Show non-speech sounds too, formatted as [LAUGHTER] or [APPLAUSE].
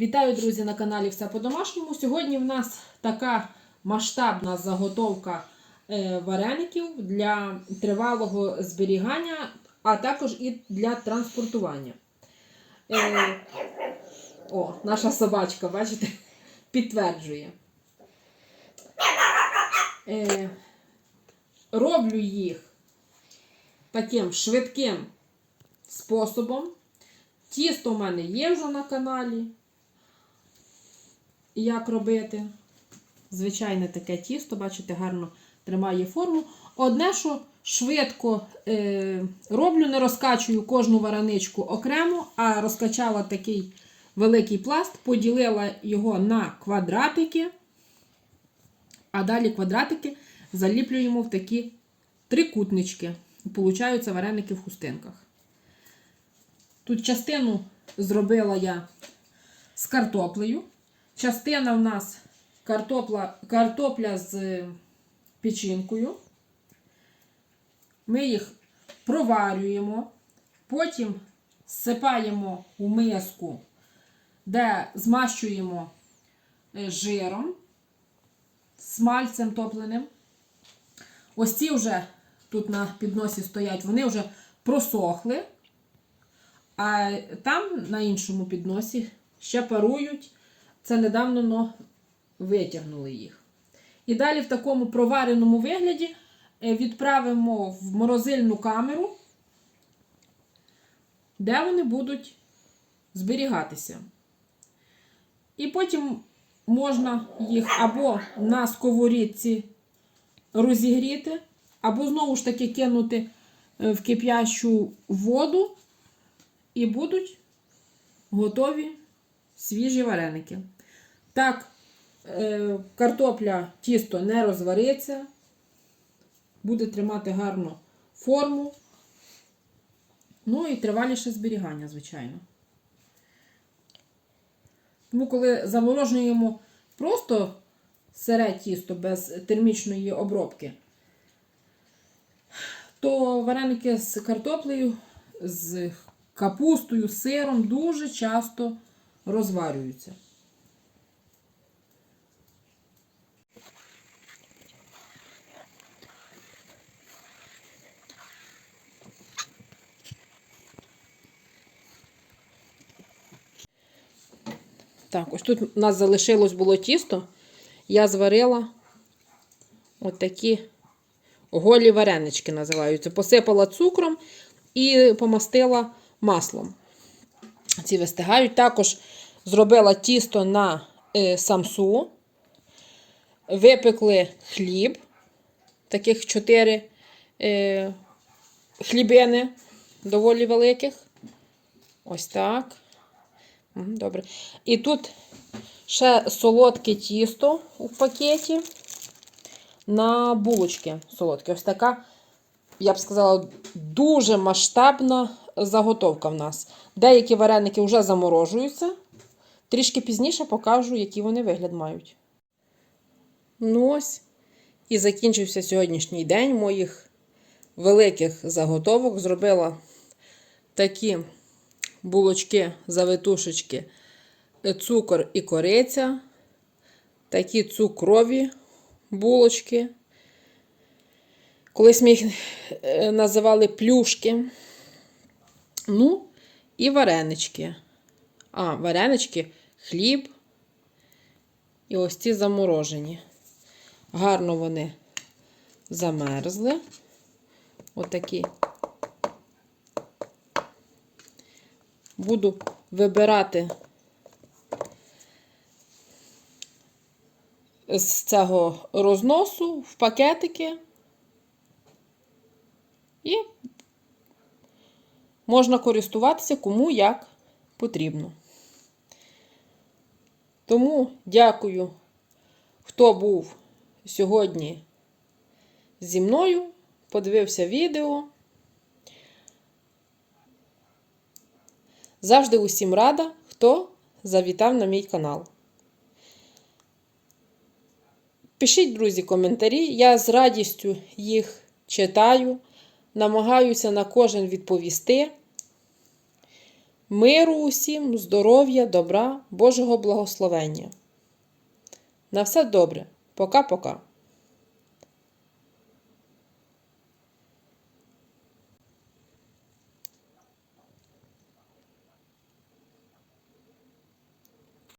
Вітаю, друзі, на каналі Все по-домашньому. Сьогодні в нас така масштабна заготовка е, вареників для тривалого зберігання, а також і для транспортування. Е, О, наша собачка, бачите, [LAUGHS] підтверджує. Е, Роблю їх таким швидким способом. Тісто в мене є вже на каналі. Як робити? Звичайне таке тісто, бачите, гарно тримає форму. Одне, що швидко е, роблю, не розкачую кожну вараничку окремо, а розкачала такий великий пласт, поділила його на квадратики, а далі квадратики заліплюємо в такі трикутнички. Получаються вареники в хустинках. Тут частину зробила я з картоплею. Частина в нас картопля, картопля з печінкою. Ми їх проварюємо, потім всипаємо у миску, де змащуємо е, жиром, смальцем топленим. Ось ці вже тут на підносі стоять, вони вже просохли. А там на іншому підносі ще парують. Це недавно но, витягнули їх. І далі в такому провареному вигляді е, відправимо в морозильну камеру, де вони будуть зберігатися. І потім можна їх або на сковорідці розігріти, або знову ж таки кинути е, в кип'ячу воду. І будуть готові свіжі вареники. Так, е, картопля тісто не розвариться, буде тримати гарну форму. Ну і триваліше зберігання, звичайно. Тому, коли заморожуємо просто сире тісто без термічної обробки, то вареники з картоплею, з капустою, сиром дуже часто розварюються. Так, ось тут у нас залишилось було тісто. Я зварила отакі голі варенички називаються. Посипала цукром і помастила маслом. Ці вистигають. Також зробила тісто на е, самсу, випекли хліб, таких 4 е, хлібини доволі великих. Ось так. Добре. І тут ще солодке тісто у пакеті на булочки солодкі. Ось така, я б сказала, дуже масштабна заготовка в нас. Деякі вареники вже заморожуються. Трішки пізніше покажу, який вони вигляд мають. Ну ось. І закінчився сьогоднішній день моїх великих заготовок. Зробила такі булочки, завитушечки, цукор і кориця. Такі цукрові булочки. Колись ми їх е, називали плюшки. Ну, і варенички. А, варенички, хліб. І ось ці заморожені. Гарно вони замерзли. Отакі. Буду вибирати з цього розносу в пакетики. І можна користуватися кому як потрібно. Тому дякую, хто був сьогодні зі мною, подивився відео. Завжди усім рада, хто завітав на мій канал. Пишіть, друзі, коментарі. Я з радістю їх читаю, намагаюся на кожен відповісти. Миру усім, здоров'я, добра, Божого благословення. На все добре. Пока-пока.